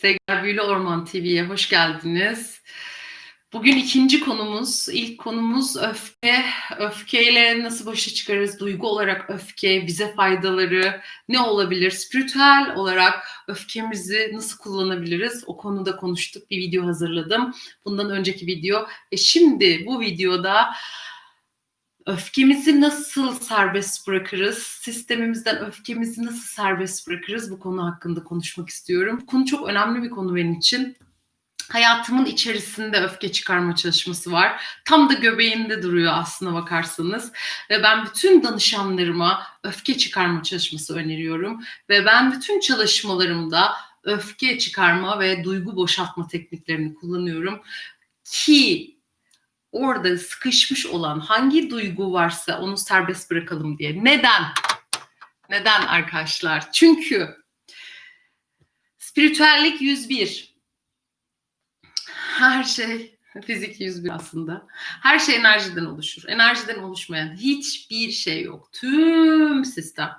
Sevgiler Büyülü Orman TV'ye hoş geldiniz. Bugün ikinci konumuz, ilk konumuz öfke. Öfkeyle nasıl başa çıkarız? Duygu olarak öfke, bize faydaları ne olabilir? Spiritüel olarak öfkemizi nasıl kullanabiliriz? O konuda konuştuk. Bir video hazırladım. Bundan önceki video. Ve şimdi bu videoda öfkemizi nasıl serbest bırakırız? Sistemimizden öfkemizi nasıl serbest bırakırız? Bu konu hakkında konuşmak istiyorum. Bu konu çok önemli bir konu benim için. Hayatımın içerisinde öfke çıkarma çalışması var. Tam da göbeğimde duruyor aslına bakarsanız. Ve ben bütün danışanlarıma öfke çıkarma çalışması öneriyorum. Ve ben bütün çalışmalarımda öfke çıkarma ve duygu boşaltma tekniklerini kullanıyorum. Ki orada sıkışmış olan hangi duygu varsa onu serbest bırakalım diye. Neden? Neden arkadaşlar? Çünkü spiritüellik 101. Her şey fizik 101 aslında. Her şey enerjiden oluşur. Enerjiden oluşmayan hiçbir şey yok. Tüm sistem,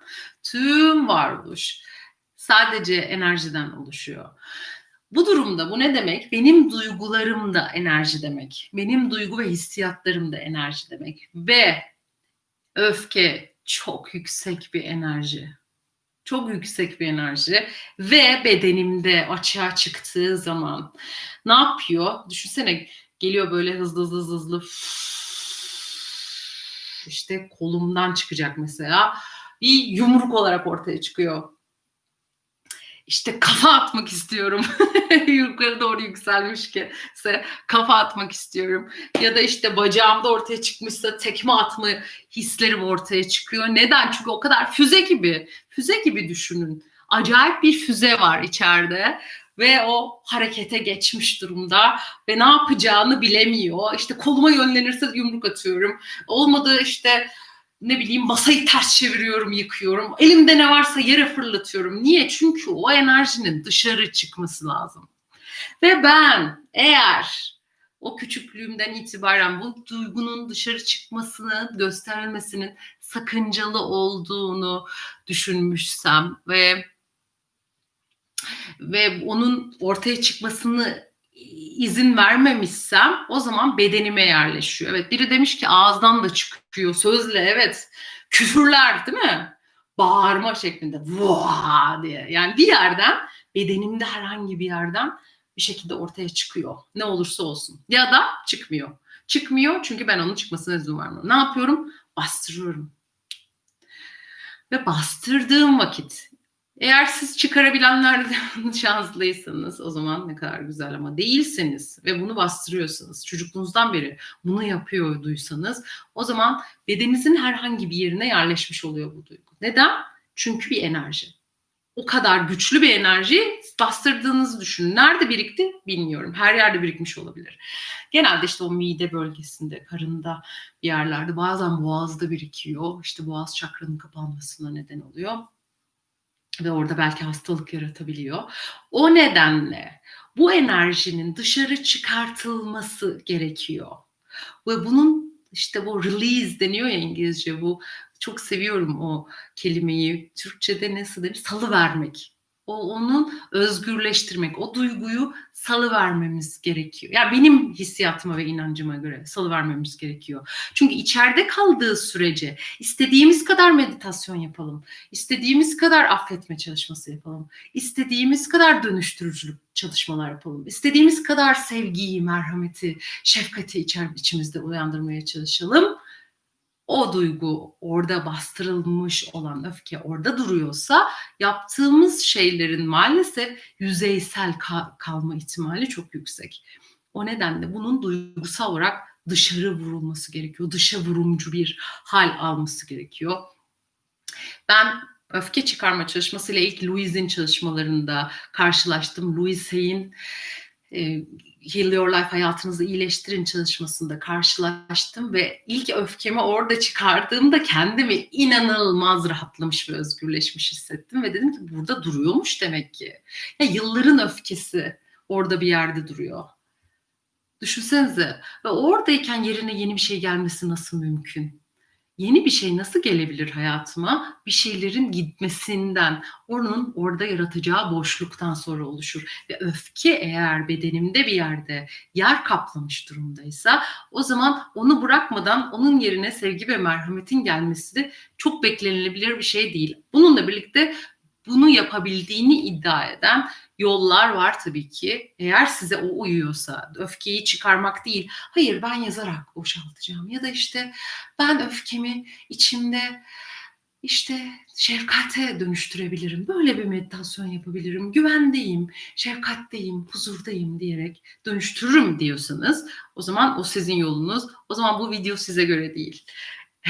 tüm varoluş sadece enerjiden oluşuyor. Bu durumda bu ne demek? Benim duygularım da enerji demek. Benim duygu ve hissiyatlarım da enerji demek. Ve öfke çok yüksek bir enerji. Çok yüksek bir enerji ve bedenimde açığa çıktığı zaman ne yapıyor? Düşünsene geliyor böyle hızlı hızlı hızlı hızlı işte kolumdan çıkacak mesela bir yumruk olarak ortaya çıkıyor işte kafa atmak istiyorum. Yukarı doğru yükselmiş ki kafa atmak istiyorum. Ya da işte bacağımda ortaya çıkmışsa tekme atma hislerim ortaya çıkıyor. Neden? Çünkü o kadar füze gibi. Füze gibi düşünün. Acayip bir füze var içeride ve o harekete geçmiş durumda ve ne yapacağını bilemiyor. İşte koluma yönlenirse yumruk atıyorum. Olmadı işte ne bileyim masayı ters çeviriyorum, yıkıyorum. Elimde ne varsa yere fırlatıyorum. Niye? Çünkü o enerjinin dışarı çıkması lazım. Ve ben eğer o küçüklüğümden itibaren bu duygunun dışarı çıkmasını göstermesinin sakıncalı olduğunu düşünmüşsem ve ve onun ortaya çıkmasını izin vermemişsem o zaman bedenime yerleşiyor. Evet biri demiş ki ağızdan da çıkıyor sözle evet küfürler değil mi? Bağırma şeklinde vaa diye. Yani bir yerden bedenimde herhangi bir yerden bir şekilde ortaya çıkıyor. Ne olursa olsun. Ya da çıkmıyor. Çıkmıyor çünkü ben onun çıkmasına izin vermiyorum. Ne yapıyorum? Bastırıyorum. Ve bastırdığım vakit eğer siz çıkarabilenlerden şanslıysanız o zaman ne kadar güzel ama değilseniz ve bunu bastırıyorsanız çocukluğunuzdan beri bunu yapıyorduysanız o zaman bedeninizin herhangi bir yerine yerleşmiş oluyor bu duygu. Neden? Çünkü bir enerji. O kadar güçlü bir enerji bastırdığınızı düşünün. Nerede birikti bilmiyorum. Her yerde birikmiş olabilir. Genelde işte o mide bölgesinde, karında bir yerlerde bazen boğazda birikiyor. İşte boğaz çakranın kapanmasına neden oluyor ve orada belki hastalık yaratabiliyor. O nedenle bu enerjinin dışarı çıkartılması gerekiyor. Ve bunun işte bu release deniyor ya İngilizce bu çok seviyorum o kelimeyi. Türkçe'de nasıl demiş? Salı vermek. O onun özgürleştirmek, o duyguyu salı vermemiz gerekiyor. Yani benim hissiyatıma ve inancıma göre salı vermemiz gerekiyor. Çünkü içeride kaldığı sürece istediğimiz kadar meditasyon yapalım, istediğimiz kadar affetme çalışması yapalım, istediğimiz kadar dönüştürücülük çalışmalar yapalım, istediğimiz kadar sevgiyi, merhameti, şefkati içer, içimizde uyandırmaya çalışalım o duygu orada bastırılmış olan öfke orada duruyorsa yaptığımız şeylerin maalesef yüzeysel kalma ihtimali çok yüksek. O nedenle bunun duygusal olarak dışarı vurulması gerekiyor. Dışa vurumcu bir hal alması gerekiyor. Ben öfke çıkarma çalışmasıyla ilk Louise'in çalışmalarında karşılaştım. Louise Hay'in Heal Your Life hayatınızı iyileştirin çalışmasında karşılaştım ve ilk öfkemi orada çıkardığımda kendimi inanılmaz rahatlamış ve özgürleşmiş hissettim ve dedim ki burada duruyormuş demek ki. Ya yılların öfkesi orada bir yerde duruyor. Düşünsenize ve oradayken yerine yeni bir şey gelmesi nasıl mümkün? Yeni bir şey nasıl gelebilir hayatıma? Bir şeylerin gitmesinden, onun orada yaratacağı boşluktan sonra oluşur. Ve öfke eğer bedenimde bir yerde yer kaplamış durumdaysa o zaman onu bırakmadan onun yerine sevgi ve merhametin gelmesi de çok beklenilebilir bir şey değil. Bununla birlikte bunu yapabildiğini iddia eden yollar var tabii ki. Eğer size o uyuyorsa öfkeyi çıkarmak değil. Hayır ben yazarak boşaltacağım ya da işte ben öfkemi içimde işte şefkate dönüştürebilirim. Böyle bir meditasyon yapabilirim. Güvendeyim, şefkatteyim, huzurdayım diyerek dönüştürürüm diyorsanız o zaman o sizin yolunuz. O zaman bu video size göre değil.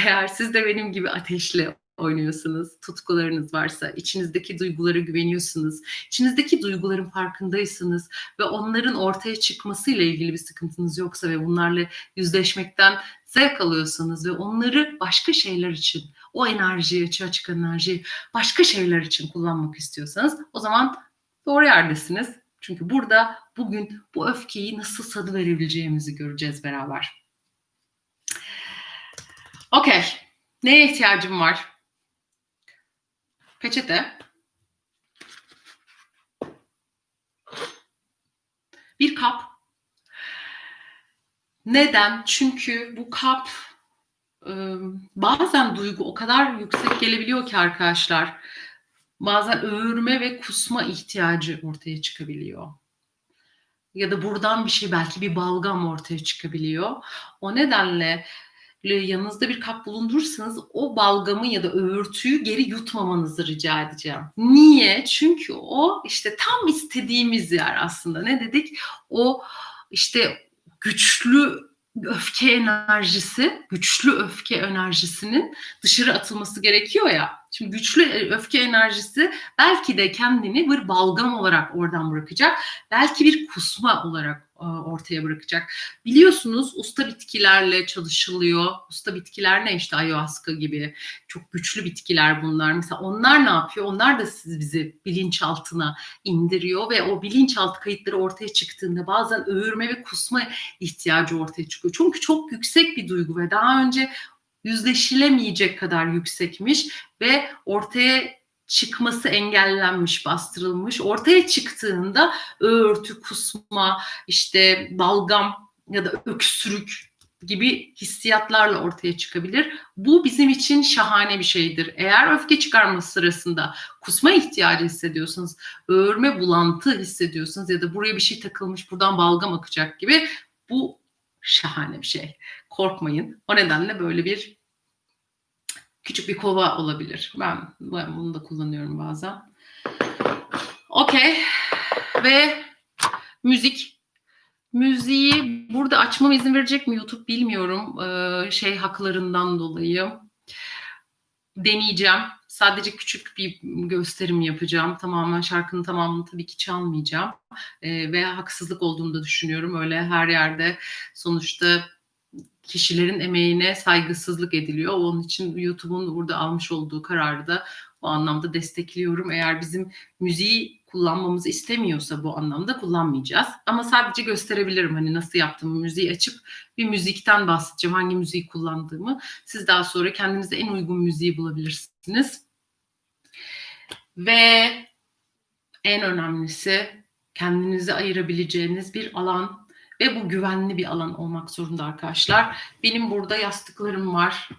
Eğer siz de benim gibi ateşle oynuyorsunuz, tutkularınız varsa, içinizdeki duygulara güveniyorsunuz, içinizdeki duyguların farkındaysanız ve onların ortaya çıkmasıyla ilgili bir sıkıntınız yoksa ve bunlarla yüzleşmekten zevk alıyorsanız ve onları başka şeyler için, o enerjiyi, açığa çıkan enerjiyi başka şeyler için kullanmak istiyorsanız o zaman doğru yerdesiniz. Çünkü burada bugün bu öfkeyi nasıl sadı verebileceğimizi göreceğiz beraber. Okey. Neye ihtiyacım var? Peçete. Bir kap. Neden? Çünkü bu kap bazen duygu o kadar yüksek gelebiliyor ki arkadaşlar. Bazen övürme ve kusma ihtiyacı ortaya çıkabiliyor. Ya da buradan bir şey belki bir balgam ortaya çıkabiliyor. O nedenle yanınızda bir kap bulundurursanız o balgamı ya da öğürtüyü geri yutmamanızı rica edeceğim. Niye? Çünkü o işte tam istediğimiz yer aslında. Ne dedik? O işte güçlü öfke enerjisi, güçlü öfke enerjisinin dışarı atılması gerekiyor ya. Şimdi güçlü öfke enerjisi belki de kendini bir balgam olarak oradan bırakacak. Belki bir kusma olarak e, ortaya bırakacak. Biliyorsunuz usta bitkilerle çalışılıyor. Usta bitkiler ne işte ayahuasca gibi çok güçlü bitkiler bunlar. Mesela onlar ne yapıyor? Onlar da siz bizi bilinçaltına indiriyor ve o bilinçaltı kayıtları ortaya çıktığında bazen övürme ve kusma ihtiyacı ortaya çıkıyor. Çünkü çok yüksek bir duygu ve daha önce yüzleşilemeyecek kadar yüksekmiş ve ortaya çıkması engellenmiş, bastırılmış. Ortaya çıktığında örtü, kusma, işte balgam ya da öksürük gibi hissiyatlarla ortaya çıkabilir. Bu bizim için şahane bir şeydir. Eğer öfke çıkarması sırasında kusma ihtiyacı hissediyorsanız, öğürme bulantı hissediyorsanız ya da buraya bir şey takılmış, buradan balgam akacak gibi bu şahane bir şey. Korkmayın. O nedenle böyle bir küçük bir kova olabilir. Ben, ben bunu da kullanıyorum bazen. Okey. Ve müzik. Müziği burada açmama izin verecek mi YouTube bilmiyorum. Ee, şey haklarından dolayı. Deneyeceğim. Sadece küçük bir gösterim yapacağım. Tamamen şarkının tamamını tabii ki çalmayacağım. Ee, ve haksızlık olduğunu da düşünüyorum. Öyle her yerde sonuçta kişilerin emeğine saygısızlık ediliyor. Onun için YouTube'un burada almış olduğu kararı da bu anlamda destekliyorum. Eğer bizim müziği kullanmamızı istemiyorsa bu anlamda kullanmayacağız. Ama sadece gösterebilirim hani nasıl yaptığımı müziği açıp bir müzikten bahsedeceğim. Hangi müziği kullandığımı. Siz daha sonra kendinize en uygun müziği bulabilirsiniz. Ve en önemlisi kendinize ayırabileceğiniz bir alan ve bu güvenli bir alan olmak zorunda arkadaşlar. Benim burada yastıklarım var.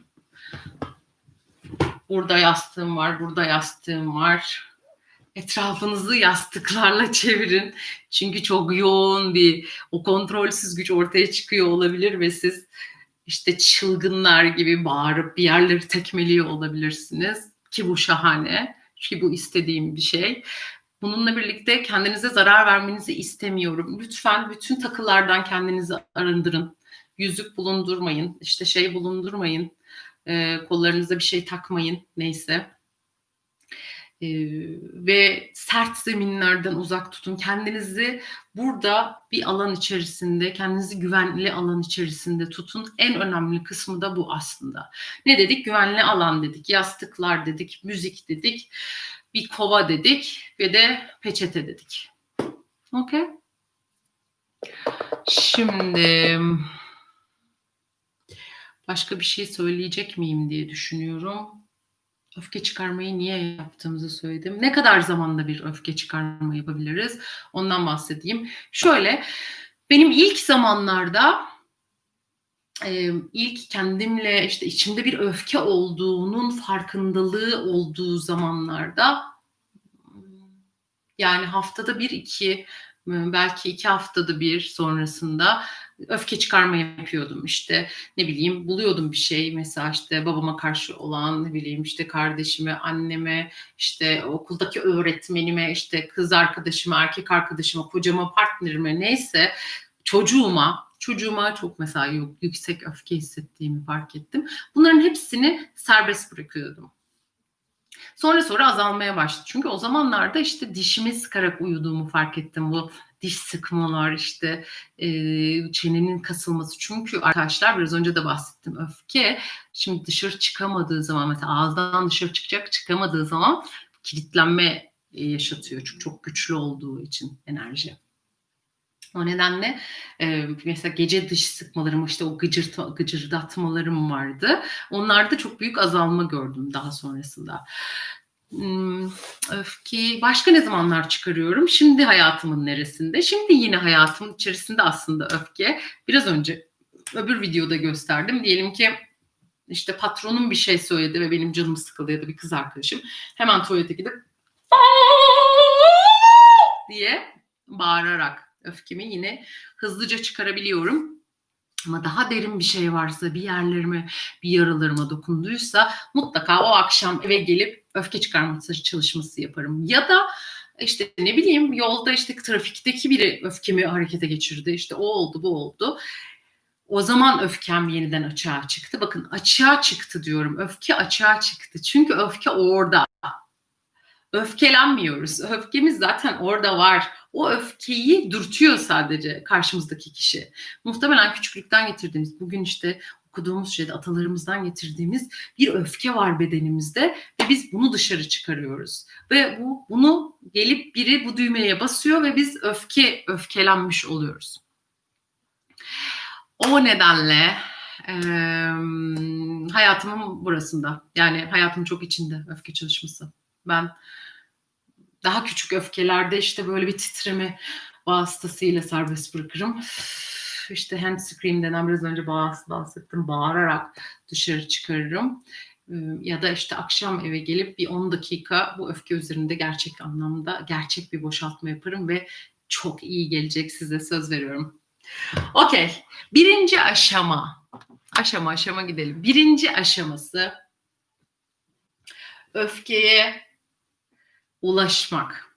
Burada yastığım var, burada yastığım var. Etrafınızı yastıklarla çevirin. Çünkü çok yoğun bir o kontrolsüz güç ortaya çıkıyor olabilir ve siz işte çılgınlar gibi bağırıp bir yerleri tekmeliyor olabilirsiniz. Ki bu şahane. Çünkü bu istediğim bir şey. Bununla birlikte kendinize zarar vermenizi istemiyorum. Lütfen bütün takılardan kendinizi arındırın. Yüzük bulundurmayın, işte şey bulundurmayın, e, kollarınıza bir şey takmayın, neyse. E, ve sert zeminlerden uzak tutun. Kendinizi burada bir alan içerisinde, kendinizi güvenli alan içerisinde tutun. En önemli kısmı da bu aslında. Ne dedik? Güvenli alan dedik, yastıklar dedik, müzik dedik bir kova dedik ve de peçete dedik. Okey. Şimdi Başka bir şey söyleyecek miyim diye düşünüyorum. Öfke çıkarmayı niye yaptığımızı söyledim. Ne kadar zamanda bir öfke çıkarma yapabiliriz? Ondan bahsedeyim. Şöyle, benim ilk zamanlarda e, ilk kendimle işte içimde bir öfke olduğunun farkındalığı olduğu zamanlarda yani haftada bir iki belki iki haftada bir sonrasında öfke çıkarma yapıyordum işte ne bileyim buluyordum bir şey mesela işte babama karşı olan ne bileyim işte kardeşime anneme işte okuldaki öğretmenime işte kız arkadaşıma erkek arkadaşıma kocama partnerime neyse çocuğuma çocuğuma çok mesela yüksek öfke hissettiğimi fark ettim. Bunların hepsini serbest bırakıyordum. Sonra sonra azalmaya başladı. Çünkü o zamanlarda işte dişimi sıkarak uyuduğumu fark ettim. Bu diş sıkmalar işte e, çenenin kasılması. Çünkü arkadaşlar biraz önce de bahsettim öfke. Şimdi dışarı çıkamadığı zaman mesela ağızdan dışarı çıkacak çıkamadığı zaman kilitlenme yaşatıyor. Çünkü çok güçlü olduğu için enerji. O nedenle e, mesela gece dış sıkmalarım işte o gıcırtma, gıcırdatmalarım vardı. Onlarda çok büyük azalma gördüm daha sonrasında. Hmm, öfke başka ne zamanlar çıkarıyorum? Şimdi hayatımın neresinde? Şimdi yine hayatımın içerisinde aslında öfke. Biraz önce öbür videoda gösterdim. Diyelim ki işte patronum bir şey söyledi ve benim canım sıkıldı ya da bir kız arkadaşım. Hemen tuvalete gidip diye bağırarak öfkemi yine hızlıca çıkarabiliyorum. Ama daha derin bir şey varsa, bir yerlerime, bir yaralarıma dokunduysa mutlaka o akşam eve gelip öfke çıkarma çalışması yaparım. Ya da işte ne bileyim yolda işte trafikteki biri öfkemi harekete geçirdi. İşte o oldu, bu oldu. O zaman öfkem yeniden açığa çıktı. Bakın açığa çıktı diyorum. Öfke açığa çıktı. Çünkü öfke orada. Öfkelenmiyoruz. Öfkemiz zaten orada var o öfkeyi dürtüyor sadece karşımızdaki kişi. Muhtemelen küçüklükten getirdiğimiz, bugün işte okuduğumuz şeyde atalarımızdan getirdiğimiz bir öfke var bedenimizde biz bunu dışarı çıkarıyoruz. Ve bu bunu gelip biri bu düğmeye basıyor ve biz öfke öfkelenmiş oluyoruz. O nedenle e, hayatımın burasında yani hayatım çok içinde öfke çalışması. Ben daha küçük öfkelerde işte böyle bir titreme vasıtasıyla serbest bırakırım. İşte hand scream denen biraz önce bahsettim bağırarak dışarı çıkarırım. Ya da işte akşam eve gelip bir 10 dakika bu öfke üzerinde gerçek anlamda gerçek bir boşaltma yaparım ve çok iyi gelecek size söz veriyorum. Okey. Birinci aşama. Aşama aşama gidelim. Birinci aşaması öfkeye ulaşmak.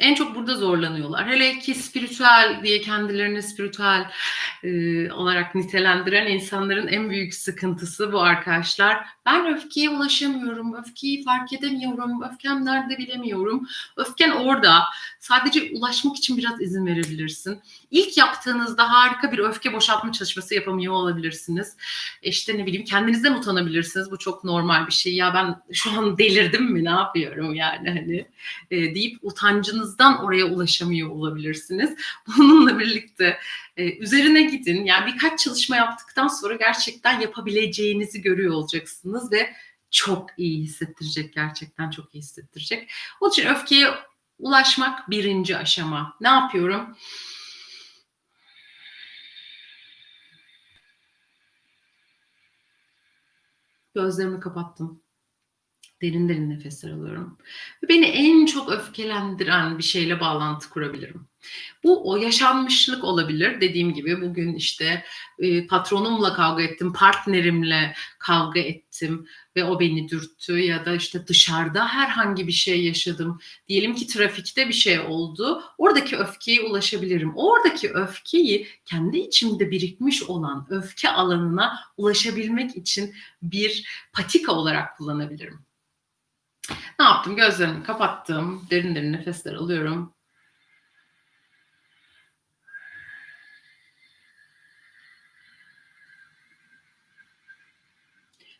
En çok burada zorlanıyorlar. Hele ki spiritüel diye kendilerini spiritüel e, olarak nitelendiren insanların en büyük sıkıntısı bu arkadaşlar. Ben öfkeye ulaşamıyorum, öfkeyi fark edemiyorum, öfkem nerede bilemiyorum. Öfken orada. Sadece ulaşmak için biraz izin verebilirsin. İlk yaptığınızda harika bir öfke boşaltma çalışması yapamıyor olabilirsiniz. İşte ne bileyim kendinizden utanabilirsiniz. Bu çok normal bir şey. Ya ben şu an delirdim mi ne yapıyorum yani hani e, deyip utancınızdan oraya ulaşamıyor olabilirsiniz. Bununla birlikte e, üzerine gidin. Yani birkaç çalışma yaptıktan sonra gerçekten yapabileceğinizi görüyor olacaksınız ve çok iyi hissettirecek gerçekten çok iyi hissettirecek. Onun için öfkeye ulaşmak birinci aşama. Ne yapıyorum? Gözlerimi kapattım. Derin derin nefesler alıyorum. Beni en çok öfkelendiren bir şeyle bağlantı kurabilirim. Bu o yaşanmışlık olabilir. Dediğim gibi bugün işte e, patronumla kavga ettim, partnerimle kavga ettim ve o beni dürttü ya da işte dışarıda herhangi bir şey yaşadım. Diyelim ki trafikte bir şey oldu. Oradaki öfkeye ulaşabilirim. Oradaki öfkeyi kendi içimde birikmiş olan öfke alanına ulaşabilmek için bir patika olarak kullanabilirim. Ne yaptım? Gözlerimi kapattım. Derin derin nefesler alıyorum.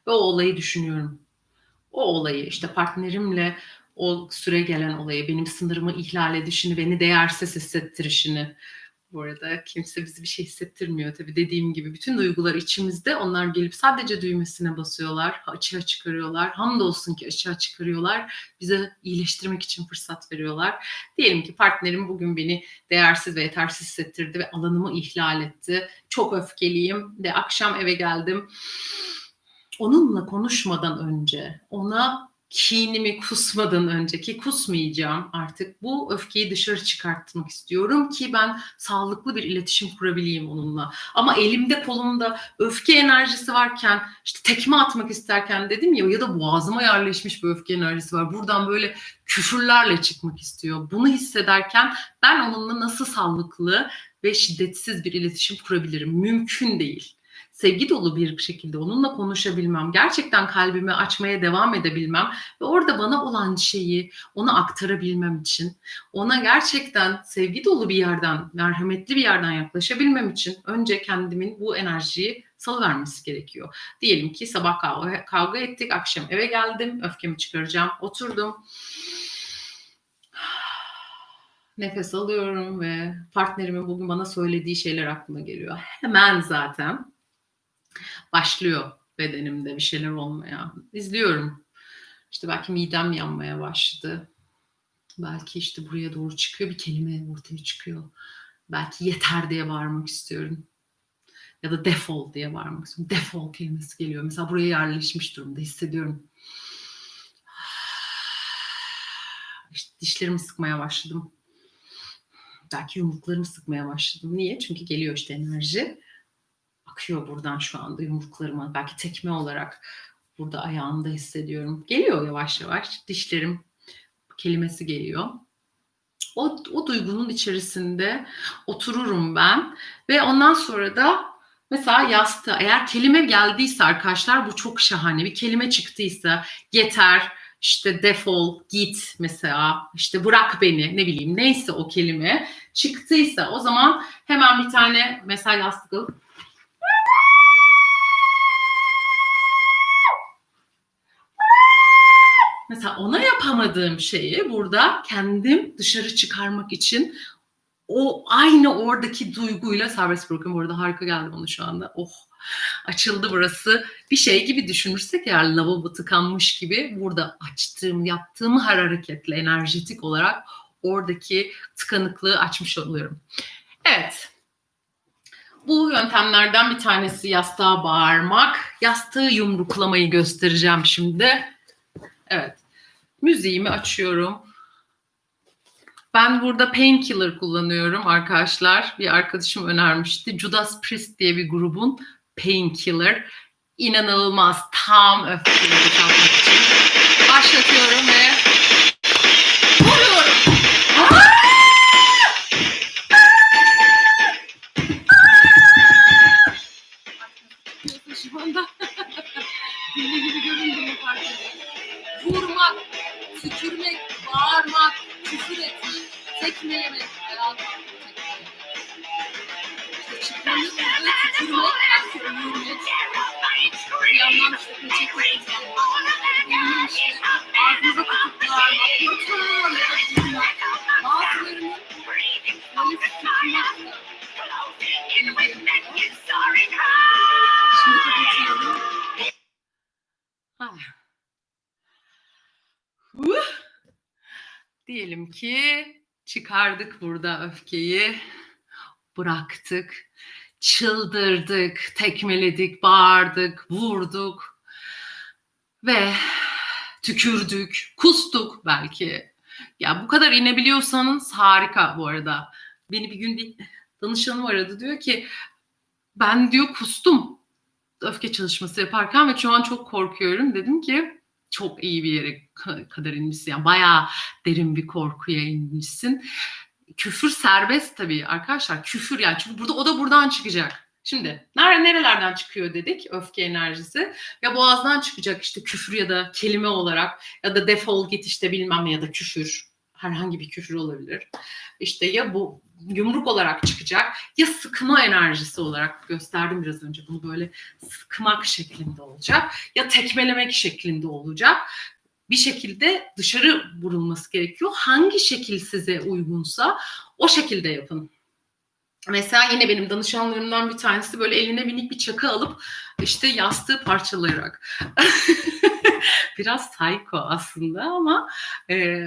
Ve o olayı düşünüyorum. O olayı işte partnerimle o süre gelen olayı, benim sınırımı ihlal edişini, beni değersiz hissettirişini, Bu arada kimse bizi bir şey hissettirmiyor tabii dediğim gibi. Bütün duygular içimizde. Onlar gelip sadece düğmesine basıyorlar. Açığa çıkarıyorlar. Hamdolsun ki açığa çıkarıyorlar. Bize iyileştirmek için fırsat veriyorlar. Diyelim ki partnerim bugün beni değersiz ve yetersiz hissettirdi ve alanımı ihlal etti. Çok öfkeliyim ve akşam eve geldim. Onunla konuşmadan önce, ona kinimi kusmadan önceki kusmayacağım artık bu öfkeyi dışarı çıkartmak istiyorum ki ben sağlıklı bir iletişim kurabileyim onunla. Ama elimde kolumda öfke enerjisi varken işte tekme atmak isterken dedim ya ya da boğazıma yerleşmiş bir öfke enerjisi var. Buradan böyle küfürlerle çıkmak istiyor. Bunu hissederken ben onunla nasıl sağlıklı ve şiddetsiz bir iletişim kurabilirim? Mümkün değil sevgi dolu bir şekilde onunla konuşabilmem, gerçekten kalbimi açmaya devam edebilmem ve orada bana olan şeyi ona aktarabilmem için, ona gerçekten sevgi dolu bir yerden, merhametli bir yerden yaklaşabilmem için önce kendimin bu enerjiyi salıvermesi gerekiyor. Diyelim ki sabah kavga, kavga ettik, akşam eve geldim, öfkemi çıkaracağım, oturdum. Nefes alıyorum ve partnerimin bugün bana söylediği şeyler aklıma geliyor. Hemen zaten başlıyor bedenimde bir şeyler olmaya. İzliyorum. İşte belki midem yanmaya başladı. Belki işte buraya doğru çıkıyor bir kelime ortaya çıkıyor. Belki yeter diye bağırmak istiyorum. Ya da defol diye bağırmak istiyorum. Defol kelimesi geliyor. Mesela buraya yerleşmiş durumda hissediyorum. İşte dişlerimi sıkmaya başladım. Belki yumruklarımı sıkmaya başladım. Niye? Çünkü geliyor işte enerji akıyor buradan şu anda yumruklarıma. Belki tekme olarak burada ayağımda hissediyorum. Geliyor yavaş yavaş. Dişlerim kelimesi geliyor. O, o duygunun içerisinde otururum ben ve ondan sonra da mesela yastığa eğer kelime geldiyse arkadaşlar bu çok şahane bir kelime çıktıysa yeter işte defol git mesela işte bırak beni ne bileyim neyse o kelime çıktıysa o zaman hemen bir tane mesela yastık alıp Mesela ona yapamadığım şeyi burada kendim dışarı çıkarmak için o aynı oradaki duyguyla serbest bırakıyorum. Bu harika geldi bana şu anda. Oh açıldı burası. Bir şey gibi düşünürsek eğer lavabo tıkanmış gibi burada açtığım, yaptığım her hareketle enerjetik olarak oradaki tıkanıklığı açmış oluyorum. Evet. Bu yöntemlerden bir tanesi yastığa bağırmak. Yastığı yumruklamayı göstereceğim şimdi. Evet. Müziğimi açıyorum. Ben burada Painkiller kullanıyorum arkadaşlar. Bir arkadaşım önermişti. Judas Priest diye bir grubun Painkiller. İnanılmaz tam öfkeleri çalmak için. Başlatıyorum ve vuruyorum. Vurmak, tükürmek, bağırmak, küfür etmek, tekme yemek, hayatım. İşte çıkmanı burada tükürmek, belki ömürmek, bir yandan işte peçete kullanmak, işte ağzınıza tutup bağırmak, lütfen ya da vurmak. Bazılarının böyle tükürmek Diyelim ki çıkardık burada öfkeyi, bıraktık, çıldırdık, tekmeledik, bağırdık, vurduk ve tükürdük, kustuk belki. Ya bu kadar inebiliyorsanız harika bu arada. Beni bir gün bir danışanım aradı diyor ki ben diyor kustum öfke çalışması yaparken ve şu an çok korkuyorum. Dedim ki çok iyi bir yere kadar inmişsin. Yani bayağı derin bir korkuya inmişsin. Küfür serbest tabii arkadaşlar. Küfür yani çünkü burada o da buradan çıkacak. Şimdi nere nerelerden çıkıyor dedik öfke enerjisi. Ya boğazdan çıkacak işte küfür ya da kelime olarak ya da defol git işte bilmem ya da küfür. Herhangi bir küfür olabilir. İşte ya bu yumruk olarak çıkacak ya sıkma enerjisi olarak gösterdim biraz önce bunu böyle sıkmak şeklinde olacak ya tekmelemek şeklinde olacak bir şekilde dışarı vurulması gerekiyor. Hangi şekil size uygunsa o şekilde yapın. Mesela yine benim danışanlarımdan bir tanesi böyle eline minik bir çakı alıp işte yastığı parçalayarak. Biraz psycho aslında ama e,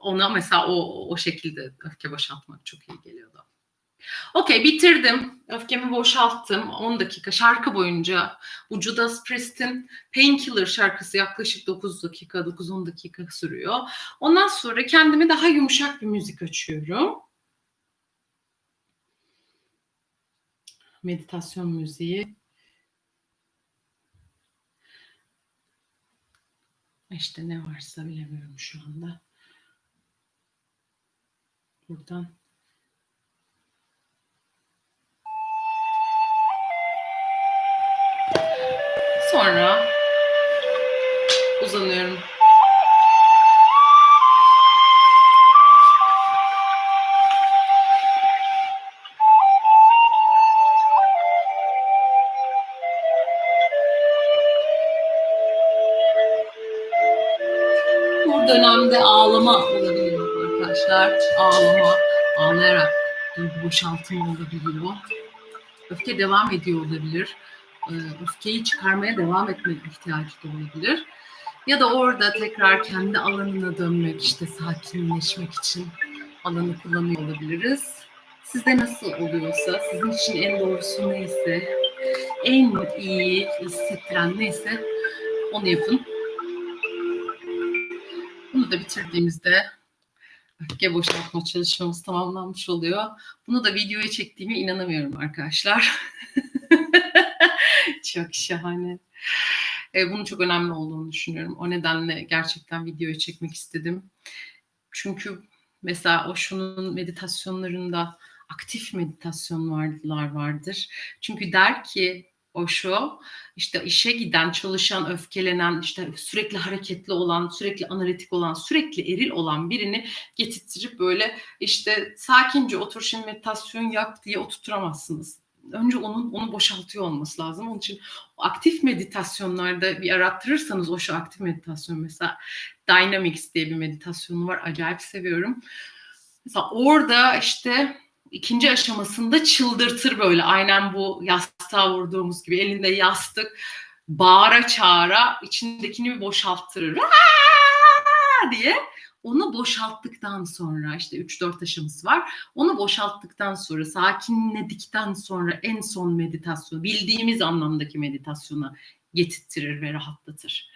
ona mesela o, o şekilde öfke boşaltmak çok iyi geliyordu. Okey bitirdim. Öfkemi boşalttım. 10 dakika şarkı boyunca. Bu Judas Priest'in Painkiller şarkısı yaklaşık 9 dakika, 9-10 dakika sürüyor. Ondan sonra kendime daha yumuşak bir müzik açıyorum. Meditasyon müziği. İşte ne varsa bilemiyorum şu anda. Buradan Sonra uzanıyorum. Arkadaşlar. Ağlama, ağlayarak duygu boşaltımı olabiliyor. Öfke devam ediyor olabilir e, öfkeyi çıkarmaya devam etme ihtiyacı da olabilir. Ya da orada tekrar kendi alanına dönmek, işte sakinleşmek için alanı kullanıyor olabiliriz. Sizde nasıl oluyorsa, sizin için en doğrusu neyse, en iyi hissettiren neyse onu yapın. Bunu da bitirdiğimizde öfke boşaltma çalışmamız tamamlanmış oluyor. Bunu da videoya çektiğime inanamıyorum arkadaşlar. Çok şahane. E, bunun çok önemli olduğunu düşünüyorum. O nedenle gerçekten videoyu çekmek istedim. Çünkü mesela o şunun meditasyonlarında aktif meditasyonlar vardır. Çünkü der ki o işte işe giden, çalışan, öfkelenen, işte sürekli hareketli olan, sürekli analitik olan, sürekli eril olan birini getirttirip böyle işte sakince otur şimdi meditasyon yap diye oturtamazsınız önce onun onu boşaltıyor olması lazım. Onun için aktif meditasyonlarda bir arattırırsanız o şu aktif meditasyon mesela Dynamics diye bir meditasyonu var. Acayip seviyorum. Mesela orada işte ikinci aşamasında çıldırtır böyle aynen bu yastığa vurduğumuz gibi elinde yastık bağıra çağıra içindekini boşalttırır diye onu boşalttıktan sonra işte 3-4 aşaması var. Onu boşalttıktan sonra sakinledikten sonra en son meditasyon bildiğimiz anlamdaki meditasyona getirtirir ve rahatlatır.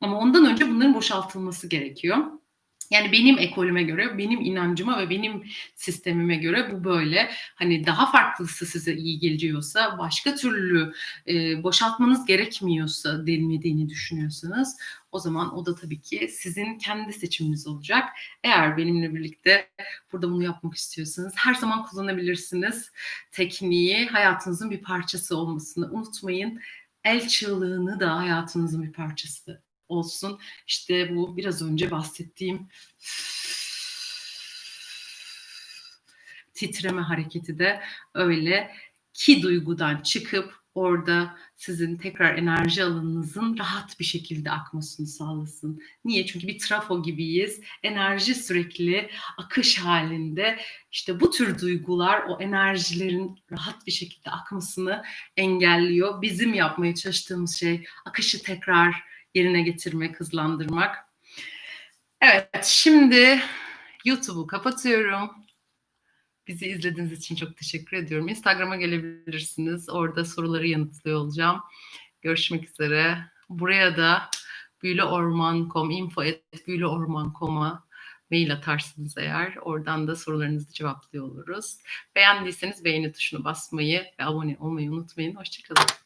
Ama ondan önce bunların boşaltılması gerekiyor. Yani benim ekolüme göre, benim inancıma ve benim sistemime göre bu böyle. Hani daha farklısı size iyi geliyorsa, başka türlü e, boşaltmanız gerekmiyorsa denilmediğini düşünüyorsanız o zaman o da tabii ki sizin kendi seçiminiz olacak. Eğer benimle birlikte burada bunu yapmak istiyorsanız her zaman kullanabilirsiniz. Tekniği hayatınızın bir parçası olmasını unutmayın. El çığlığını da hayatınızın bir parçası olsun. İşte bu biraz önce bahsettiğim titreme hareketi de öyle ki duygudan çıkıp orada sizin tekrar enerji alanınızın rahat bir şekilde akmasını sağlasın. Niye? Çünkü bir trafo gibiyiz. Enerji sürekli akış halinde. İşte bu tür duygular o enerjilerin rahat bir şekilde akmasını engelliyor. Bizim yapmaya çalıştığımız şey akışı tekrar yerine getirmek, hızlandırmak. Evet, şimdi YouTube'u kapatıyorum. Bizi izlediğiniz için çok teşekkür ediyorum. Instagram'a gelebilirsiniz. Orada soruları yanıtlıyor olacağım. Görüşmek üzere. Buraya da büyülüorman.com, info.büyülüorman.com'a mail atarsınız eğer. Oradan da sorularınızı cevaplıyor oluruz. Beğendiyseniz beğeni tuşuna basmayı ve abone olmayı unutmayın. Hoşçakalın.